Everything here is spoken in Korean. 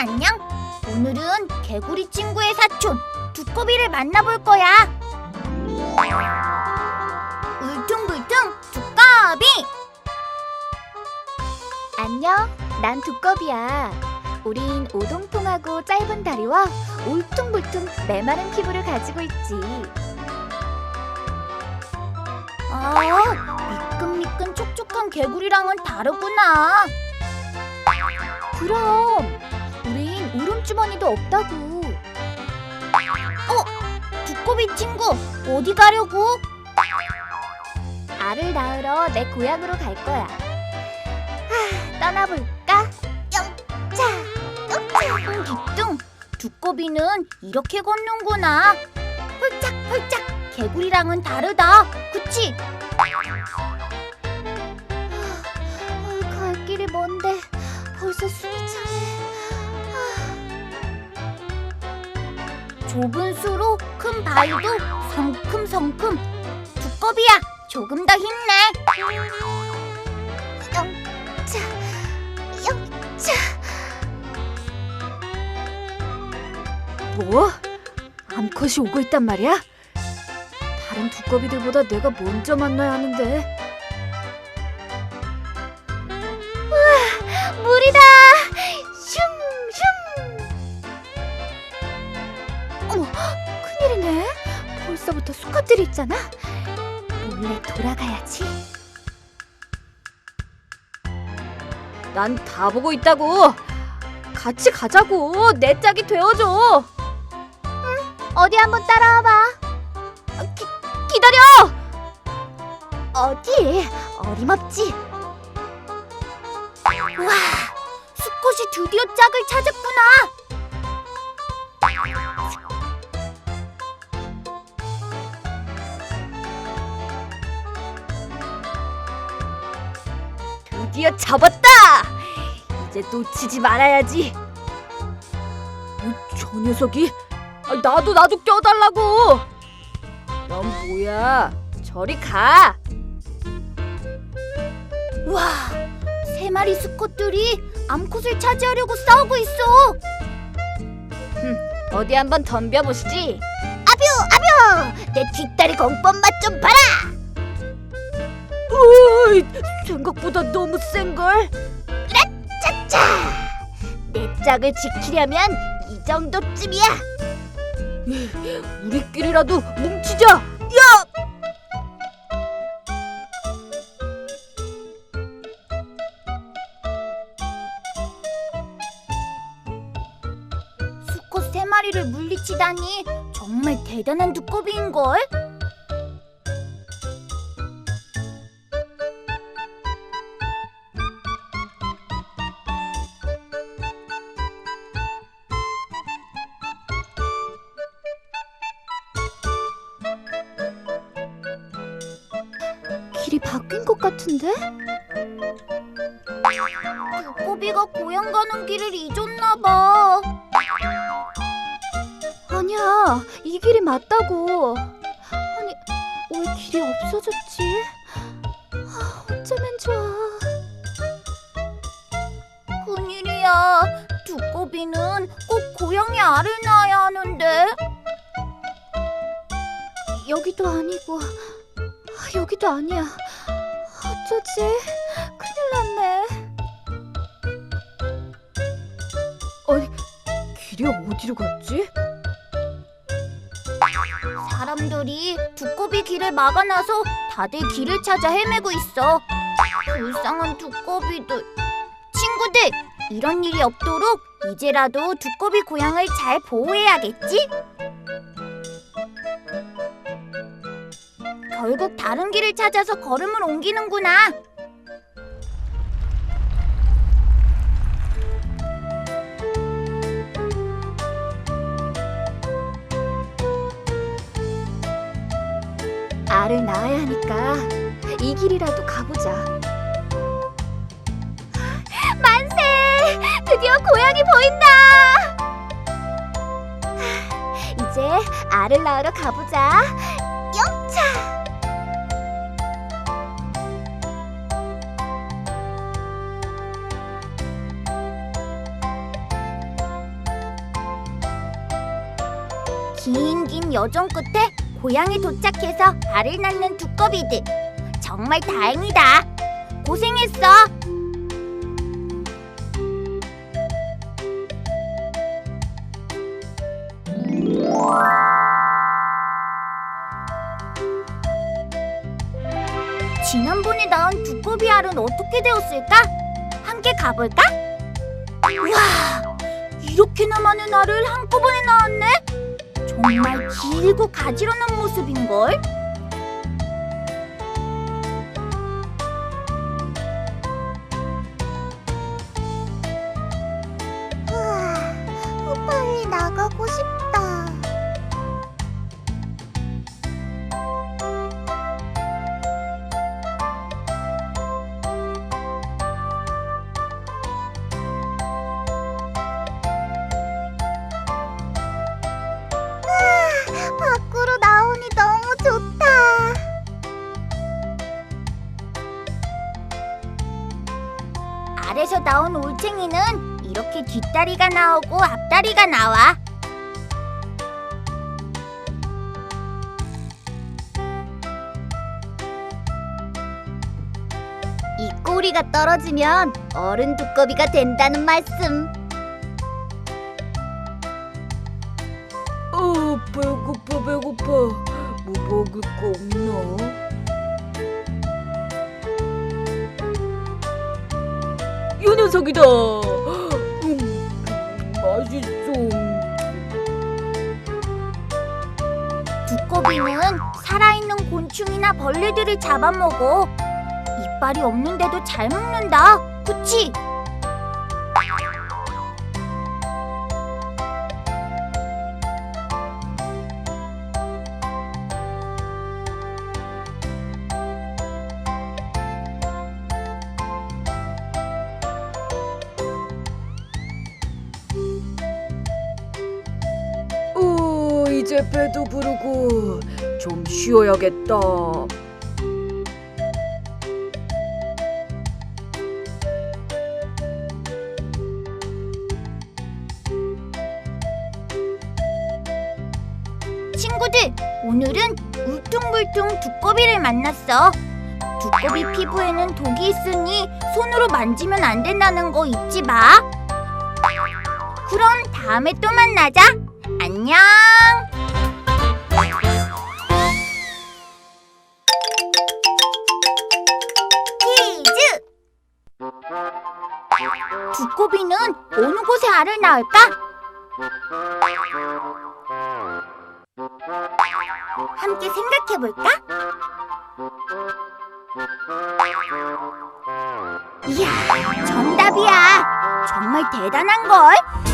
안녕. 오늘은 개구리 친구의 사촌 두꺼비를 만나볼 거야. 울퉁불퉁 두꺼비. 안녕, 난 두꺼비야. 우린 오동통하고 짧은 다리와 울퉁불퉁 메마른 피부를 가지고 있지. 아, 미끈미끈 촉촉한 개구리랑은 다르구나. 그럼 우린 울음주머니도 없다고. 두꺼비 친구, 어디 가려고? 알을 낳으러 내 고향으로 갈 거야. 하, 떠나볼까? 영차. 기뚱, 두꺼비는 이렇게 걷는구나. 홀짝홀짝, 개구리랑은 다르다. 그치? 좁은 수로 큰 바위도 성큼성큼. 두꺼비야, 조금 더 힘내. 영차, 영차. 뭐? 암컷이 오고 있단 말이야? 다른 두꺼비들보다 내가 먼저 만나야 하는데 있잖아. 몰래 돌아가야지. 난 다 보고 있다고 같이 가자고 내 짝이 되어줘 어디 한번 따라와봐. 기, 기다려 어디? 어림없지. 와, 수컷이 드디어 짝을 찾았구나. 드디어 잡았다! 이제 놓치지 말아야지. 이, 저 녀석이? 아, 나도 나도 껴달라고! 넌 뭐야? 저리 가! 와, 세 마리 수컷들이 암컷을 차지하려고 싸우고 있어. 어디 한번 덤벼보시지. 내 뒷다리 공법 맛 좀 봐라. 으이, 생각보다 너무 센걸 짜짜. 내 짝을 지키려면 이 정도쯤이야. 우리끼리라도 뭉치자 수컷 세 마리를 물리치다니 정말 대단한 두꺼비인 걸. 길이 바뀐 것 같은데? 두꺼비가 고향 가는 길을 잊었나 봐. 아니야, 이 길이 맞다고. 아니, 왜 길이 없어졌지? 아, 어쩌면 좋아. 큰일이야. 두꺼비는 꼭 고향에 알을 낳아야 하는데. 여기도 아니고, 아, 여기도 아니야. 어쩌지? 큰일 났네. 길이 어디로 갔지? 사람들이 두꺼비 길을 막아놔서 다들 길을 찾아 헤매고 있어. 불쌍한 두꺼비들. 친구들, 이런 일이 없도록 이제라도 두꺼비 고향을 잘 보호해야겠지? 결국 다른 길을 찾아서 걸음을 옮기는구나. 알을 낳아야 하니까 이 길이라도 가보자. 만세! 드디어 고향이 보인다! 이제 알을 낳으러 가보자. 긴긴 여정 끝에 고향에 도착해서 알을 낳는 두꺼비들. 정말 다행이다. 고생했어. 지난번에 낳은 두꺼비 알은 어떻게 되었을까? 함께 가볼까? 와, 이렇게나 많은 알을 한꺼번에 낳았네? 정말 길고 가지런한 모습인걸? 나온 올챙이는 이렇게 뒷다리가 나오고 앞다리가 나와. 이 꼬리가 떨어지면 어른 두꺼비가 된다는 말씀. 어, 배고파, 배고파. 뭐 먹을 거 없나? 녀석이다. 음, 맛있어. 두꺼비는 살아있는 곤충이나 벌레들을 잡아먹어. 이빨이 없는데도 잘 먹는다. 그치? 이제 배도 부르고 좀 쉬어야겠다. 친구들, 오늘은 울퉁불퉁 두꺼비를 만났어. 두꺼비 피부에는 독이 있으니 손으로 만지면 안 된다는 거 잊지 마. 그럼 다음에 또 만나자. 안녕. 두꺼비는 어느 곳에 알을 낳을까? 함께 생각해 볼까? 이야, 정답이야. 정말 대단한 걸.